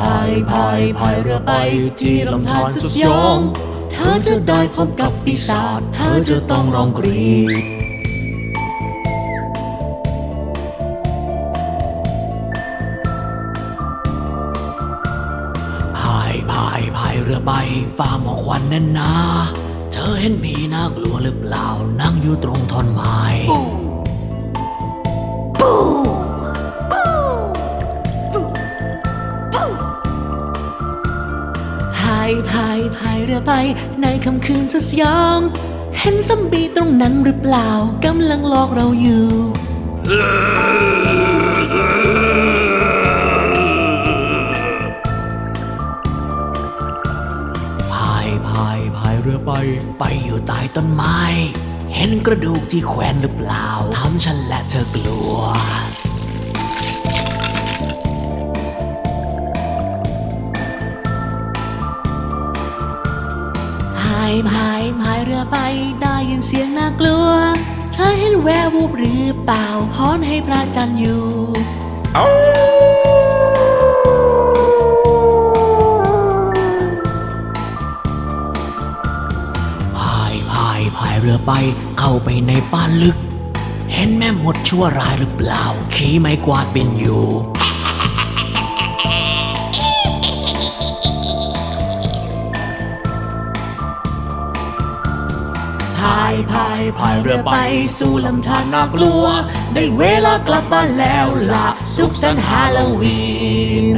พายพายพายเรือไปที่ลำธารสุดยอง เธอจะได้พบกับปีศาจ เธอจะต้องร้องกรีดพายพายพายเรือไปฟ้าหมอกควันแน่นหนา เธอเห็นผีน่ากลัวหรือเปล่า นั่งอยู่ตรงท่อนไม้พา พายพายเรือไป ในค่ำคืนสยอง เห็นซอมบี้ตรงนั้นหรือเปล่ากำลังหลอกเราอยู่ พายพายพายเรือไป ไปอยู่ใต้ต้นไม้ เห็นกระดูกที่แขวนหรือเปล่าทำฉันและเธอกลัว พายพายพายเรือไปได้ยินเสียงน่ากลัว เธอเห็นแวววูบหรือเปล่าพอนให้พระจันทร์อยู่พายพายพายเรือไปเข้าไปในป่าลึก เห็นแม่มดชั่วร้ายหรือเปล่า ขี่ไม้กวาดเป็นอยู่ายพายพายเรือไปสู่ลำธารน่ากลัว ได้เวลากลับบ้านแล้วล่ะ สุขสันต์ฮาโลวีน